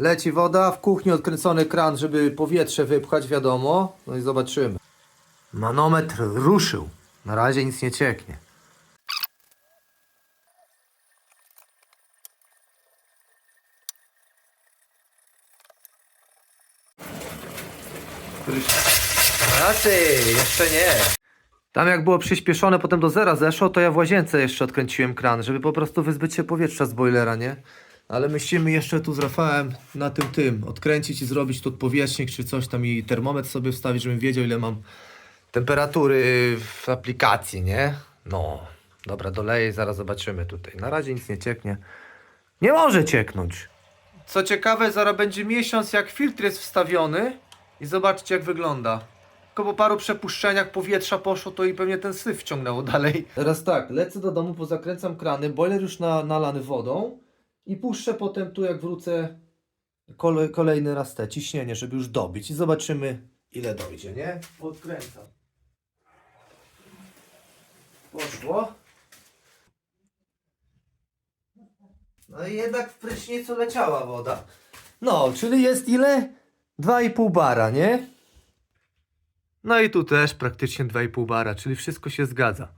Leci woda, w kuchni odkręcony kran, żeby powietrze wypchać, wiadomo. No i zobaczymy. Manometr ruszył. Na razie nic nie cieknie. Raczej, jeszcze nie. Tam jak było przyspieszone, potem do zera zeszło, to ja w łazience jeszcze odkręciłem kran, żeby po prostu wyzbyć się powietrza z boilera, nie? Ale myślimy jeszcze tu z Rafałem na tym tym, odkręcić i zrobić tu odpowietrznik czy coś tam i termometr sobie wstawić, żebym wiedział ile mam temperatury w aplikacji, nie? No, dobra, doleję i zaraz zobaczymy tutaj. Na razie nic nie cieknie. Nie może cieknąć. Co ciekawe, zaraz będzie miesiąc jak filtr jest wstawiony i zobaczcie jak wygląda. Tylko po paru przepuszczeniach powietrza poszło, to i pewnie ten syf wciągnęło dalej. Teraz tak, lecę do domu, pozakręcam krany, boiler już na, nalany wodą i puszczę potem tu jak wrócę kole, kolejny raz te ciśnienie, żeby już dobić i zobaczymy ile dojdzie, nie? Podkręcam. Poszło. No i jednak w prysznicu leciała woda. No, czyli jest ile? 2,5 bara, nie? No i tu też praktycznie 2,5 bara, czyli wszystko się zgadza.